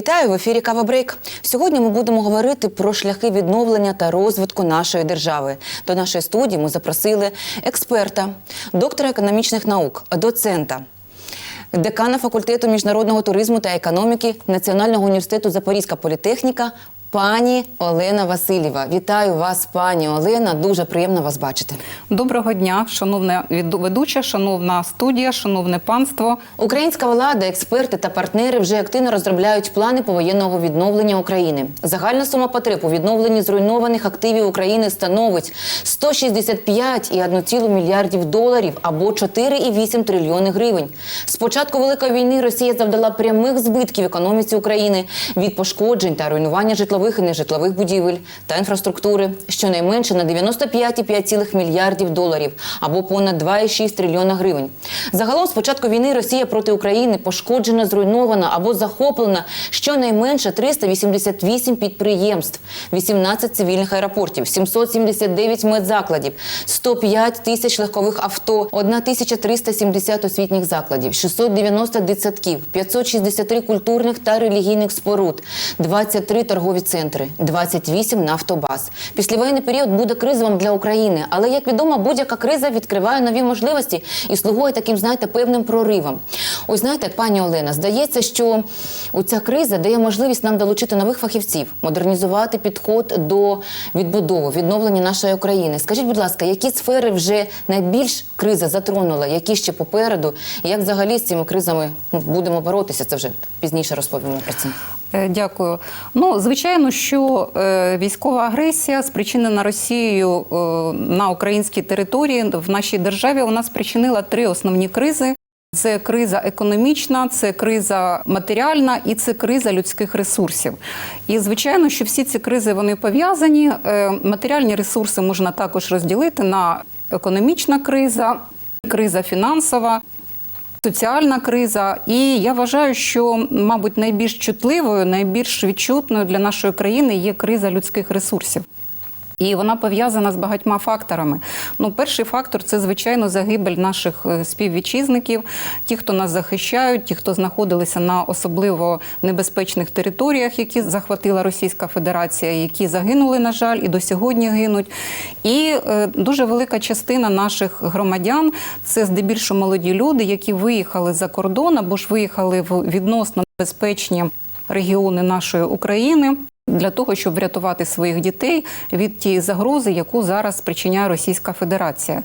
Вітаю в ефірі Кава Брейк. Сьогодні ми будемо говорити про шляхи відновлення та розвитку нашої держави. До нашої студії ми запросили експерта, доктора економічних наук, доцента. Декана факультету міжнародного туризму та економіки Національного університету Запорізька політехніка пані Олена Васильєва. Вітаю вас, пані Олена. Дуже приємно вас бачити. Доброго дня, шановна ведуча, шановна студія, шановне панство. Українська влада, експерти та партнери вже активно розробляють плани повоєнного відновлення України. Загальна сума потреб у відновленні зруйнованих активів України становить 165,1 мільярдів доларів або 4,8 трильйони гривень. З початку великої війни Росія завдала прямих збитків економіці України від пошкоджень та руйнування житлових і нежитлових будівель та інфраструктури, щонайменше на 95,5 мільярдів доларів або понад 2,6 трильйона гривень. Загалом з початку війни Росія проти України пошкоджена, зруйнована або захоплена щонайменше 388 підприємств, 18 цивільних аеропортів, 779 медзакладів, 105 тисяч легкових авто, 1370 освітніх закладів, 690 дитсадків, 563 культурних та релігійних споруд, 23 торгові центри, 28 нафтобаз. Післявоєнний період буде кризовим для України, але як відомо, будь-яка криза відкриває нові можливості і слугує таким, знаєте, певним проривом. Ось знаєте, пані Олена, здається, що ця криза дає можливість нам долучити нових фахівців, модернізувати підход до відбудови, відновлення нашої України. Скажіть, будь ласка, які сфери вже найбільш криза затронула, які ще попереду, як взагалі з цими кризами будемо боротися? Це вже пізніше розповімо про це. Е, Дякую. Ну, звичайно, що е, військова агресія, спричинена Росією е, на українській території в нашій державі, вона спричинила три основні кризи. Це криза економічна, це криза матеріальна і це криза людських ресурсів. І звичайно, що всі ці кризи вони пов'язані. Матеріальні ресурси можна також розділити на економічна криза, криза фінансова. Соціальна криза, і я вважаю, що, мабуть, найбільш чутливою, найбільш відчутною для нашої країни є криза людських ресурсів. І вона пов'язана з багатьма факторами. Ну, перший фактор це звичайно загибель наших е, співвітчизників, ті, хто нас захищають, ті, хто знаходилися на особливо небезпечних територіях, які захватила Російська Федерація, які загинули, на жаль, і до сьогодні гинуть. І е, дуже велика частина наших громадян це здебільшого молоді люди, які виїхали за кордон або ж виїхали в відносно безпечні регіони нашої України. Для того щоб врятувати своїх дітей від тієї загрози, яку зараз спричиняє Російська Федерація,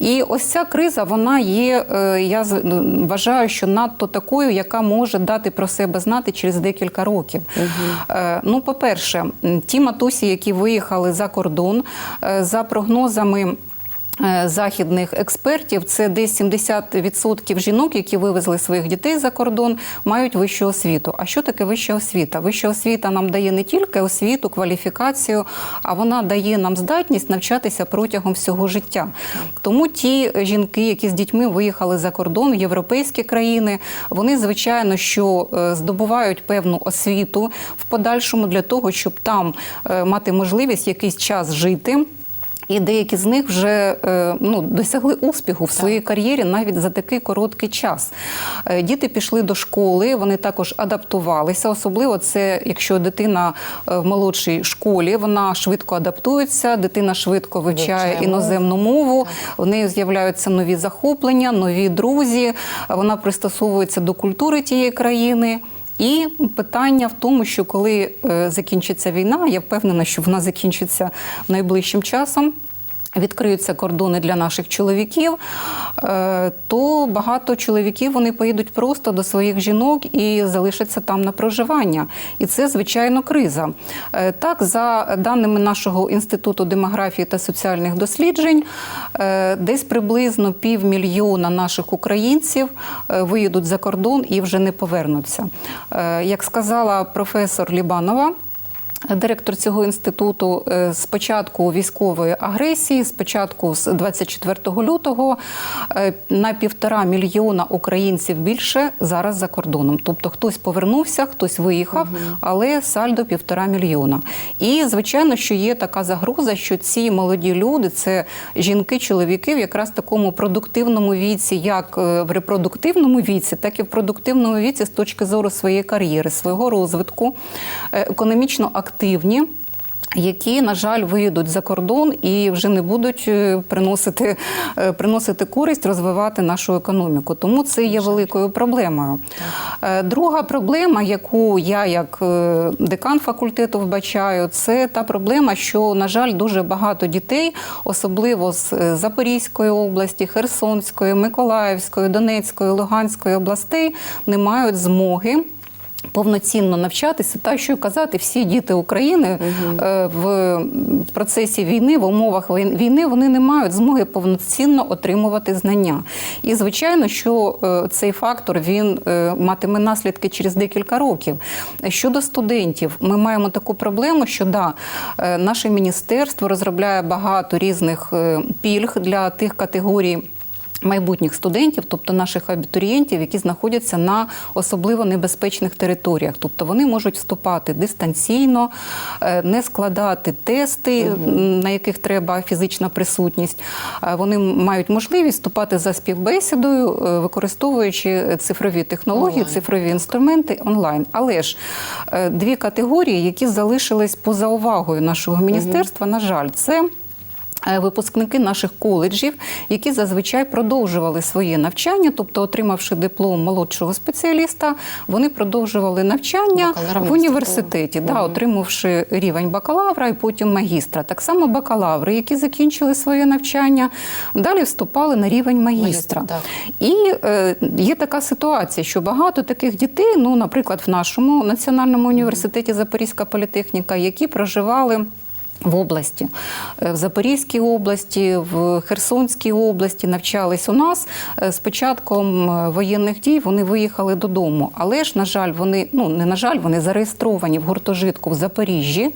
і ось ця криза вона є. е, Я ну, вважаю, що надто такою, яка може дати про себе знати через декілька років. Угу. Ну, по-перше, ті матусі, які виїхали за кордон, е, за прогнозами. Е, Західних експертів це десь 70% жінок, які вивезли своїх дітей за кордон, мають вищу освіту. А що таке вища освіта? Вища освіта нам дає не тільки освіту, кваліфікацію, а вона дає нам здатність навчатися протягом всього життя. Тому ті жінки, які з дітьми виїхали за кордон в європейські країни, вони звичайно що е, здобувають певну освіту в подальшому для того, щоб там е, мати можливість якийсь час жити. І деякі з них вже е, ну, досягли успіху в своїй кар'єрі навіть за такий короткий час. Е, Діти пішли до школи, вони також адаптувалися. Особливо це якщо дитина е, в молодшій школі, вона швидко адаптується, дитина швидко вивчає Вивчає іноземну мову, в неї з'являються нові захоплення, нові друзі. Вона пристосовується до культури тієї країни. І питання в тому, що коли е, закінчиться війна, я впевнена, що вона закінчиться найближчим часом. Відкриються кордони для наших чоловіків, е, то багато чоловіків вони поїдуть просто до своїх жінок і залишаться там на проживання. І це звичайно криза. Е, Так, за даними нашого інституту демографії та соціальних досліджень, е, десь приблизно півмільйона наших українців виїдуть за кордон і вже не повернуться. Як сказала професор Лібанова. Директор цього інституту е, з початку військової агресії, з початку з 24 лютого, е, на півтора мільйона українців більше зараз за кордоном. Тобто хтось повернувся, хтось виїхав, але сальдо півтора мільйона. І звичайно, що є така загроза, що ці молоді люди це жінки, чоловіки в якраз такому продуктивному віці, як е, в репродуктивному віці, так і в продуктивному віці з точки зору своєї кар'єри, свого розвитку, е, економічно активні. Які, на жаль, виїдуть за кордон і вже не будуть е, приносити, е, приносити користь, розвивати нашу економіку. Тому це є великою проблемою. Е, Друга проблема, яку я як декан факультету вбачаю, це та проблема, що, на жаль, дуже багато дітей, особливо з Запорізької області, Херсонської, Миколаївської, Донецької, Луганської областей, не мають змоги. Повноцінно навчатися, та що казати, всі діти України е, в процесі війни, в умовах війни, вони не мають змоги повноцінно отримувати знання. І звичайно, що е, цей фактор він е, матиме наслідки через декілька років. Щодо студентів, ми маємо таку проблему, що да, наше міністерство розробляє багато різних пільг для тих категорій. Майбутніх студентів, тобто наших абітурієнтів, які знаходяться на особливо небезпечних територіях, тобто вони можуть вступати дистанційно, е, не складати тести, м, на яких треба фізична присутність. Е, Вони мають можливість вступати за співбесідою, е, використовуючи цифрові технології, Онлайн. цифрові інструменти онлайн. Але ж дві категорії, які залишились поза увагою нашого міністерства, на жаль, це. Е, Випускники наших коледжів, які зазвичай продовжували своє навчання, тобто, отримавши диплом молодшого спеціаліста, вони продовжували навчання в університеті, да, отримавши рівень бакалавра і потім магістра. Так само бакалаври, які закінчили своє навчання, далі вступали на рівень магістра. Магістра. І е, є така ситуація, що багато таких дітей, ну, наприклад, в нашому національному університеті Запорізька політехніка, які проживали. В області, Е, в Запорізькій області, в Херсонській області навчались у нас. Е, З початком е, воєнних дій вони виїхали додому. Але ж, на жаль, вони ну не на жаль, вони зареєстровані в гуртожитку в Запоріжжі,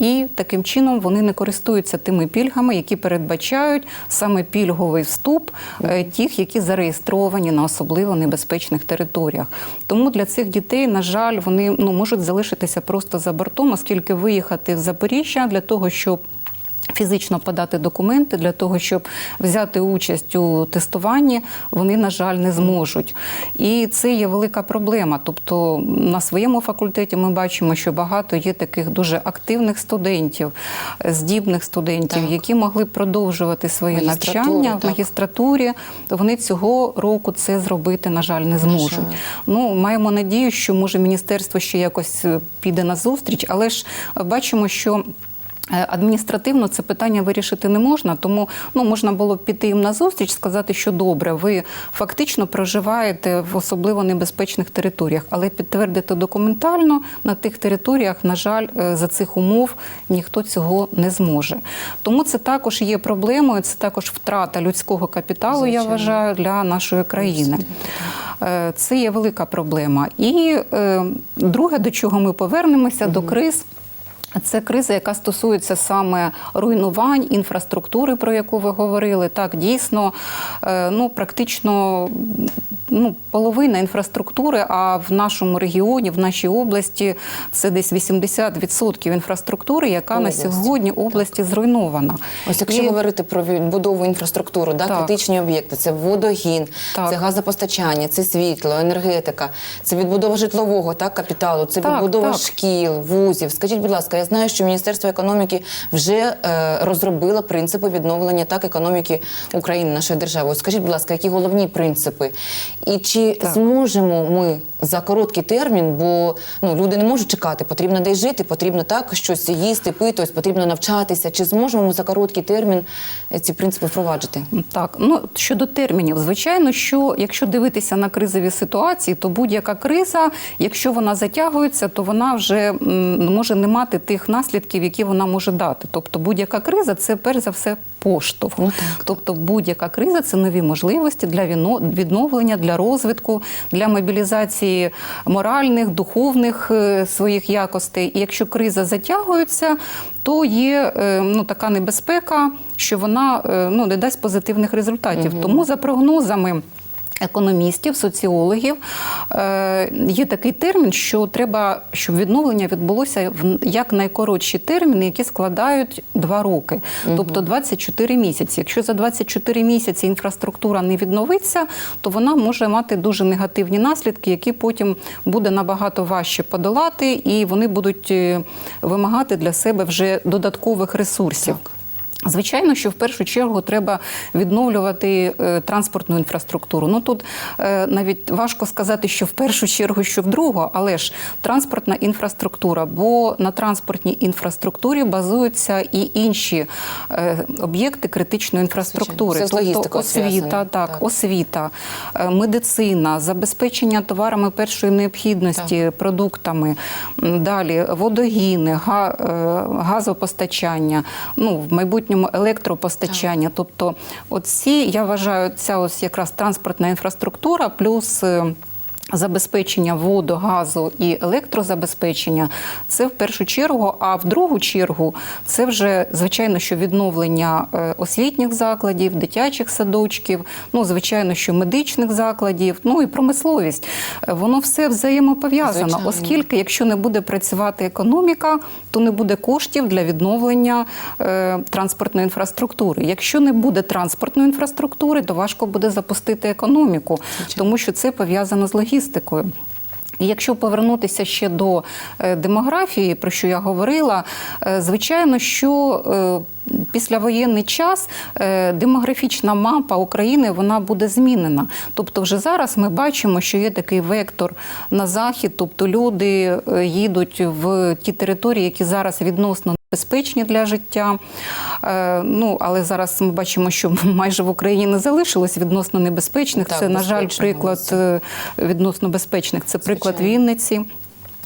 і таким чином вони не користуються тими пільгами, які передбачають саме пільговий вступ е, тих, які зареєстровані на особливо небезпечних територіях. Тому для цих дітей, на жаль, вони ну можуть залишитися просто за бортом, оскільки виїхати в Запоріжжя для того, щоб Фізично подати документи для того, щоб взяти участь у тестуванні, вони, на жаль, не зможуть. І це є велика проблема. Тобто на своєму факультеті ми бачимо, що багато є таких дуже активних студентів, здібних студентів, Так. які могли б продовжувати своє Магістратуру, навчання в магістратурі. Вони цього року це зробити, на жаль, не зможуть. жаль. Ну, маємо надію, що може міністерство ще якось е, піде на зустріч, але ж е, бачимо, що. Е, Адміністративно це питання вирішити не можна, тому ну можна було б піти їм на зустріч, сказати, що добре, ви фактично проживаєте в особливо небезпечних територіях, але підтвердити документально на тих територіях, на жаль, е, за цих умов ніхто цього не зможе. Тому це також є проблемою. Це також втрата людського капіталу. Я вважаю для нашої країни. Е, Це є велика проблема. І е, друге, до чого ми повернемося, до криз. Це криза, яка стосується саме руйнувань інфраструктури, про яку ви говорили. Так, дійсно, е, ну практично ну, половина інфраструктури, а в нашому регіоні, в нашій області, це десь 80% інфраструктури, яка Області, на сьогодні області зруйнована. Ось якщо І- говорити про відбудову інфраструктури, да, Так. критичні об'єкти, це водогін, Так. це газопостачання, це світло, енергетика, це відбудова житлового так, капіталу, це Так, відбудова так. шкіл, вузів. Скажіть, будь ласка, я знаю, що Міністерство економіки вже е, розробило принципи відновлення так економіки України, нашої держави. Ось скажіть, будь ласка, які головні принципи? І чи Так. зможемо ми за короткий термін, бо ну люди не можуть чекати, потрібно десь жити, потрібно так щось їсти, пити, ось потрібно навчатися. Чи зможемо ми за короткий термін е, ці принципи впроваджити? Так, ну щодо термінів, звичайно, що якщо дивитися на кризові ситуації, то будь-яка криза, якщо вона затягується, то вона вже може не мати тих наслідків, які вона може дати. Тобто будь-яка криза це перш за все поштовх. Ну. Тобто будь-яка криза це нові можливості для відновлення, для розвитку, для мобілізації моральних, духовних е, своїх якостей. І якщо криза затягується, то є е, ну, така небезпека, що вона е, ну, не дасть позитивних результатів. Тому за прогнозами. Економістів, соціологів е, є такий термін, що треба, щоб відновлення відбулося в якнайкоротші терміни, які складають два роки, тобто 24 місяці. Якщо за 24 місяці інфраструктура не відновиться, то вона може мати дуже негативні наслідки, які потім буде набагато важче подолати, і вони будуть е, вимагати для себе вже додаткових ресурсів. Звичайно, що в першу чергу треба відновлювати е, транспортну інфраструктуру. Ну тут е, навіть важко сказати, що в першу чергу, що в другу, але ж транспортна інфраструктура, бо на транспортній інфраструктурі базуються і інші е, об'єкти критичної інфраструктури, тобто освіта, так, Так. освіта, медицина, забезпечення товарами першої необхідності, продуктами, далі водогіни, газопостачання, ну в майбутньому електропостачання. Тобто, оці я вважаю, ця ось якраз транспортна інфраструктура плюс. Забезпечення воду, газу і електрозабезпечення це в першу чергу. А в другу чергу це вже звичайно, що відновлення е, освітніх закладів, дитячих садочків, ну звичайно, що медичних закладів, ну і промисловість. Е, Воно все взаємопов'язано, Звичайно. оскільки, якщо не буде працювати економіка, то не буде коштів для відновлення е, транспортної інфраструктури. Якщо не буде транспортної інфраструктури, то важко буде запустити економіку, тому що це пов'язано з логістикою. І якщо повернутися ще до е, демографії, про що я говорила, е, звичайно, що е, післявоєнний час демографічна мапа України вона буде змінена. Тобто, вже зараз ми бачимо, що є такий вектор на захід, тобто люди їдуть в ті території, які зараз відносно. Безпечні для життя, Е, ну але зараз ми бачимо, що майже в Україні не залишилось відносно небезпечних. Так, Це на жаль, приклад е, відносно безпечних. Це приклад Вінниці.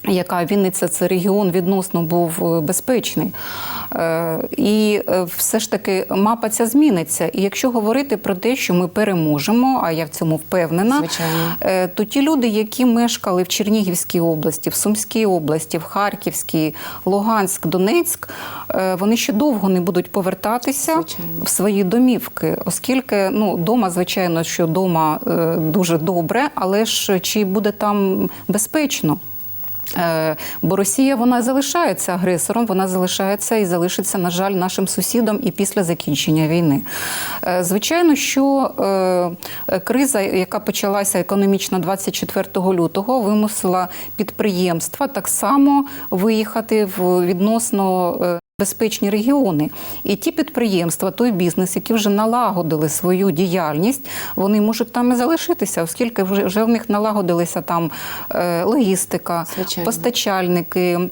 Яка Вінниця це регіон відносно був е, безпечний. Е, І е, все ж таки мапа ця зміниться. І якщо говорити про те, що ми переможемо, а я в цьому впевнена, Звичайно. то ті люди, які мешкали в Чернігівській області, в Сумській області, в Харківській, Луганськ, Донецьк, вони ще довго не будуть повертатися Звичайно. в свої домівки, оскільки ну дома, звичайно, що дома дуже добре, але ж чи буде там безпечно? Е, Бо Росія вона залишається агресором, вона залишається і залишиться, на жаль, нашим сусідом і після закінчення війни. Е, Звичайно, що е, криза, яка почалася економічно 24 лютого, вимусила підприємства так само виїхати в відносно. Безпечні регіони, і ті підприємства, той бізнес, які вже налагодили свою діяльність, вони можуть там і залишитися, оскільки вже, вже в них налагодилися там е, логістика, Звичайно. постачальники.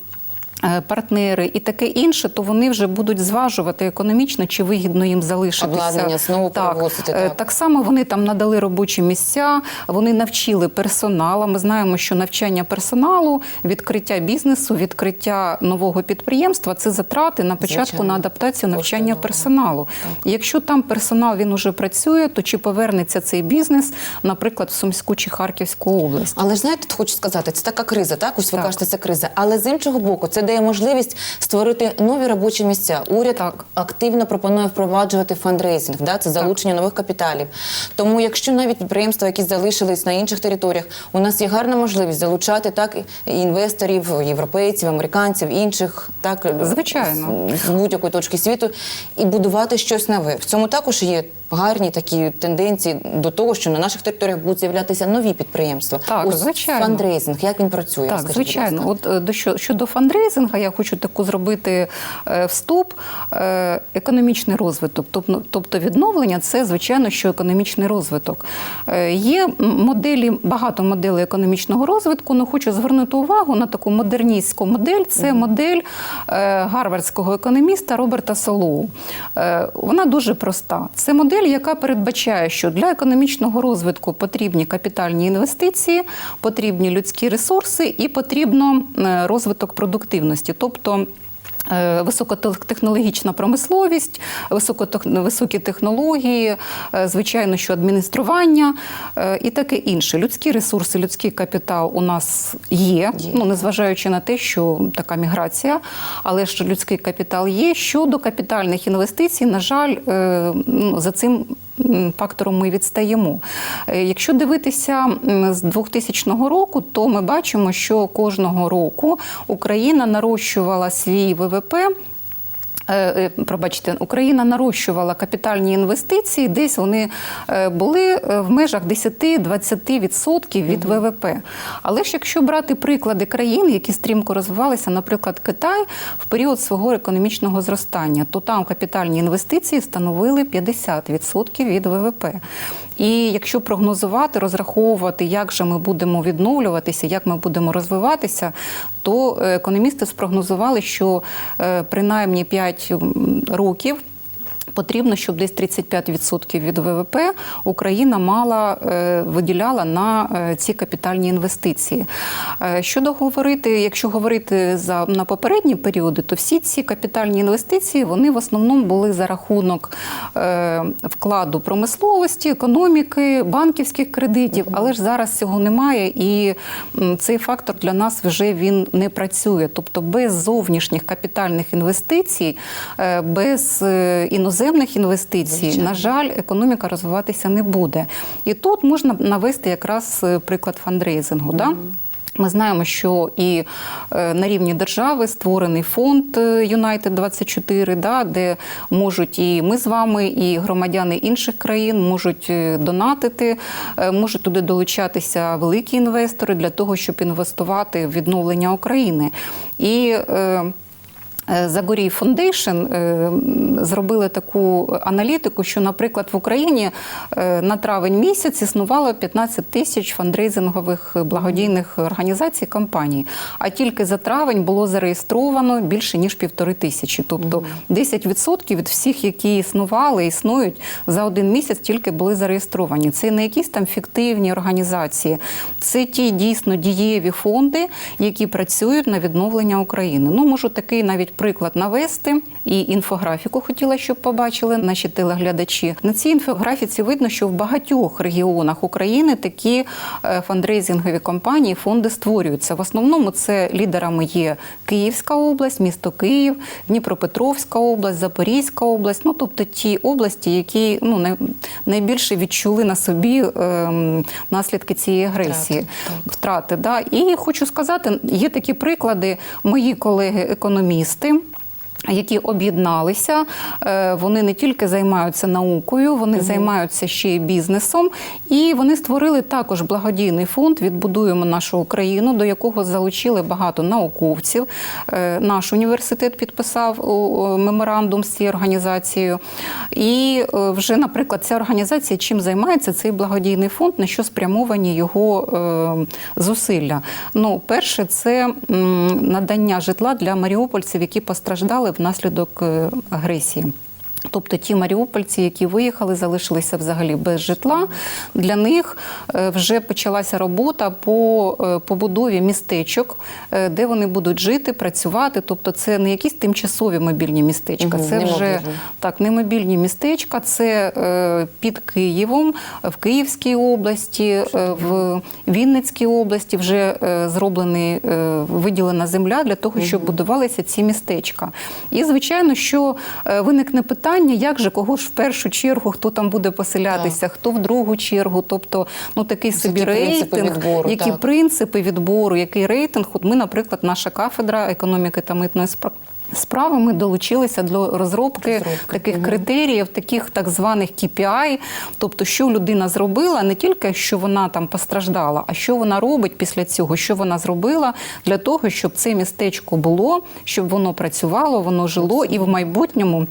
Е, Партнери і таке інше, то вони вже будуть зважувати економічно, чи вигідно їм залишитися. Обладнання знову так. Е, так. так само вони там надали робочі місця, вони навчили персонал. Ми знаємо, що навчання персоналу, відкриття бізнесу, відкриття нового підприємства це затрати на початку Звичайно. на адаптацію навчання да. персоналу. Якщо там персонал він уже працює, то чи повернеться цей бізнес, наприклад, в Сумську чи Харківську область? Але ж знаєте, хочу сказати, це така криза, так? Ось ви Так. кажете, це криза. Але з іншого боку, це дає можливість створити нові робочі місця. Уряд Так. активно пропонує впроваджувати фандрейзинг, да? це залучення нових капіталів. Тому, якщо навіть підприємства, які залишились на інших територіях, у нас є гарна можливість залучати так інвесторів, європейців, американців, інших, так Звичайно. з, з будь-якої точки світу, і будувати щось нове. В цьому також є. Гарні такі тенденції до того, що на наших територіях будуть з'являтися нові підприємства. Так, Ось звичайно. фандрейзинг, як він працює? Так, будь звичайно. От е, до що щодо фандрейзинга, я хочу таку зробити е, вступ. Е, Економічний розвиток, тобто, відновлення, це звичайно, що економічний розвиток. Е, Є моделі, багато моделей економічного розвитку. але хочу звернути увагу на таку модерністську модель. Це модель е, гарвардського економіста Роберта Солоу. Е, Вона дуже проста. Це модель, яка передбачає, що для економічного розвитку потрібні капітальні інвестиції, потрібні людські ресурси і потрібно е, розвиток продуктивності. Тобто Високотехнологічна промисловість, високі технології, е, звичайно, що адміністрування е, і таке інше. Людські ресурси, людський капітал у нас є, Є. ну незважаючи на те, що така міграція, але ж людський капітал є. Щодо капітальних інвестицій, на жаль, е, ну, за цим фактором ми відстаємо. Е, Якщо дивитися з 2000 року, то ми бачимо, що кожного року Україна нарощувала свій ВВП. Е, е, Пробачте, Україна нарощувала капітальні інвестиції, десь вони е, були в межах 10-20% від ВВП. Але ж якщо брати приклади країн, які стрімко розвивалися, наприклад, Китай в період свого економічного зростання, то там капітальні інвестиції становили 50% від ВВП. І якщо прогнозувати, розраховувати, як же ми будемо відновлюватися, як ми будемо розвиватися, то е, економісти спрогнозували, що е, принаймні 5 років. Потрібно, щоб десь 35% від ВВП Україна мала е, виділяла на е, ці капітальні інвестиції. Е, Щодо говорити, якщо говорити за на попередні періоди, то всі ці капітальні інвестиції вони в основному були за рахунок вкладу промисловості, економіки, банківських кредитів. Але ж зараз цього немає, і цей фактор для нас вже він не працює. Тобто без зовнішніх капітальних інвестицій, без е, іноземних інвестицій, Звичайно. на жаль, економіка розвиватися не буде. І тут можна навести якраз е, приклад фандрейзингу. Да? Ми знаємо, що і е, на рівні держави створений фонд е, United 24, да, де можуть і ми з вами, і громадяни інших країн можуть донатити, можуть туди долучатися великі інвестори для того, щоб інвестувати в відновлення України. І Загорій Фондейшн е, зробили таку аналітику, що, наприклад, в Україні е, на травень місяць існувало 15 тисяч фандрейзингових благодійних організацій компаній. А тільки за травень було зареєстровано більше ніж півтори тисячі. Тобто 10% від всіх, які існували, існують за один місяць, тільки були зареєстровані. Це не якісь там фіктивні організації, це ті дійсно дієві фонди, які працюють на відновлення України. Ну можу такий навіть приклад навести і інфографіку хотіла, щоб побачили наші телеглядачі. На цій інфографіці видно, що в багатьох регіонах України такі е, фандрейзингові компанії, фонди створюються. В основному це лідерами є Київська область, місто Київ, Дніпропетровська область, Запорізька область. Ну тобто ті області, які ну найбільше відчули на собі ем, наслідки цієї агресії, Втрати, втрати. Да. І хочу сказати, є такі приклади, мої колеги-економісти. Які об'єдналися, Е, вони не тільки займаються наукою, вони займаються ще й бізнесом, і вони створили також благодійний фонд Відбудуємо нашу Україну, до якого залучили багато науковців. Е, Наш університет підписав меморандум з цією організацією. І е, вже, наприклад, ця організація чим займається цей благодійний фонд, на що спрямовані його зусилля. Ну, перше, це надання житла для маріупольців, які постраждали внаслідок е, агресії. Тобто ті маріупольці, які виїхали, залишилися взагалі без житла. Для них е, вже почалася робота по е, побудові містечок, е, де вони будуть жити, працювати. Тобто, це не якісь тимчасові мобільні містечка, Мгм, це не вже мобільні. так, не мобільні містечка, це е, під Києвом, в Київській області, е, в Вінницькій області вже е, зроблений, е, виділена земля для того, щоб будувалися ці містечка. І звичайно, що виникне питання, як же кого ж в першу чергу, хто там буде поселятися, хто в другу чергу. Тобто, ну такий собі Які принципи рейтинг, відбору, які так. принципи відбору, який рейтинг. От ми, наприклад, наша кафедра економіки та митної спра- Справи ми долучилися до розробки Розробки, таких мгм. критеріїв, таких так званих KPI, тобто, що людина зробила, не тільки що вона там постраждала, а що вона робить після цього, що вона зробила для того, щоб це містечко було, щоб воно працювало, воно жило і в майбутньому.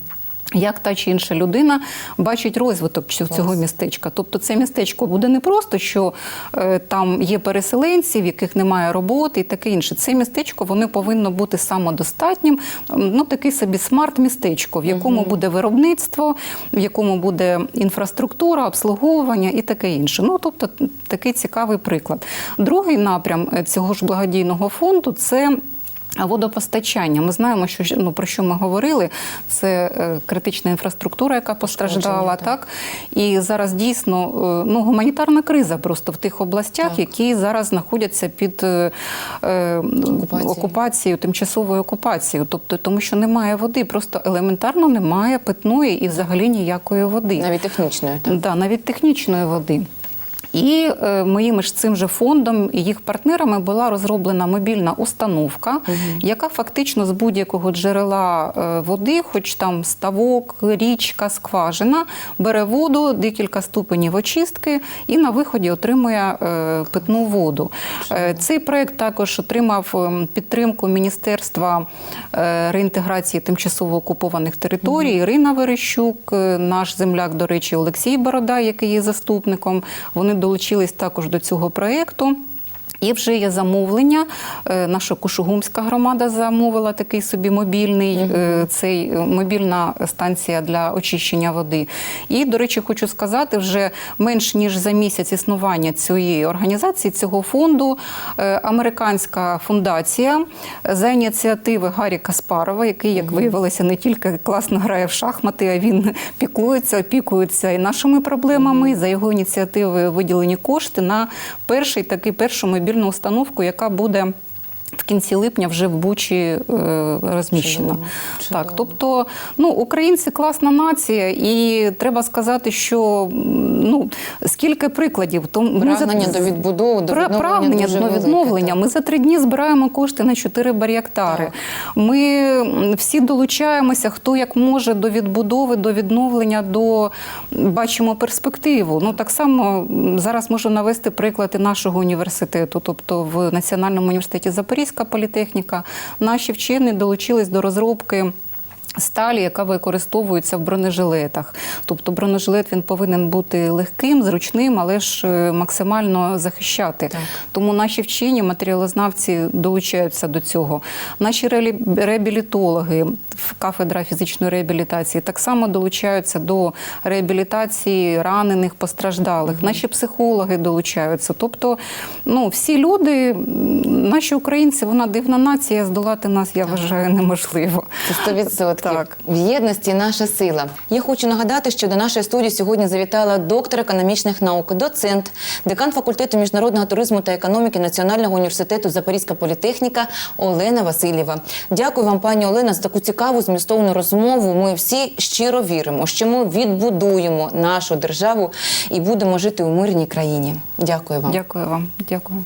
Як та чи інша людина бачить розвиток цього містечка. Тобто це містечко буде не просто, що е, там є переселенці, в яких немає роботи і таке інше. Це містечко воно повинно бути самодостатнім, ну такий собі смарт-містечко, в якому буде виробництво, в якому буде інфраструктура, обслуговування і таке інше. Ну тобто такий цікавий приклад. Другий напрям е, цього ж благодійного фонду це водопостачання, ми знаємо, що ну про що ми говорили. Це е, критична інфраструктура, яка постраждала, так. так і зараз дійсно е, ну гуманітарна криза просто в тих областях, Так. які зараз знаходяться під е, е, Окупацією. окупацією, тимчасовою окупацією, тобто тому, що немає води, просто елементарно немає питної і взагалі ніякої води. Навіть технічною. Так? Да, навіть технічної води. І е, моїм ж цим же фондом і їх партнерами була розроблена мобільна установка, яка фактично з будь-якого джерела е, води, хоч там ставок, річка, скважина, бере воду, декілька ступенів очистки і на виході отримує е, питну воду. Цей проект також отримав ем, підтримку Міністерства реінтеграції тимчасово окупованих територій. Ірина Верещук, наш земляк, до речі, Олексій Борода, який є заступником. Вони долучились також до цього проєкту. І вже є замовлення. Е, Наша Кушугумська громада замовила такий собі мобільний е, цей е, мобільна станція для очищення води. І, до речі, хочу сказати, вже менш ніж за місяць існування цієї організації, цього фонду, американська фундація за ініціативи Гаррі Каспарова, який, як виявилося, не тільки класно грає в шахмати, а він піклується, опікується і нашими проблемами. За його ініціативи виділені кошти на перший такий першу мобільну установку, яка буде. В кінці липня вже в Бучі е, розміщена. Чудово. Так, тобто, ну, українці класна нація, і треба сказати, що ну, скільки прикладів. То ми за- Прагнення до відбудови, до відновлення прагнення до відновлення. Ми за три дні збираємо кошти на чотири бар'єктари. Ми всі долучаємося, хто як може до відбудови, до відновлення, до бачимо перспективу. Ну так само зараз можу навести приклад і нашого університету, тобто в Національному університеті Запорізька політехніка. Наші вчені долучились до розробки. Сталі, яка використовується в бронежилетах. Тобто бронежилет він повинен бути легким, зручним, але ж е, максимально захищати. Так. Тому наші вчені, матеріалознавці долучаються до цього. Наші реабілі- реабілітологи, в кафедра фізичної реабілітації, так само долучаються до реабілітації ранених, постраждалих. Наші психологи долучаються. Тобто, ну, всі люди, наші українці, вона дивна нація, здолати нас, я вважаю, неможливо. Це 100%. Так. В єдності наша сила. Я хочу нагадати, що до нашої студії сьогодні завітала доктор економічних наук, доцент, декан факультету міжнародного туризму та економіки Національного університету Запорізька політехніка Олена Васильєва. Дякую вам, пані Олена, за таку цікаву змістовну розмову. Ми всі щиро віримо, що ми відбудуємо нашу державу і будемо жити у мирній країні. Дякую вам. Дякую вам. Дякую.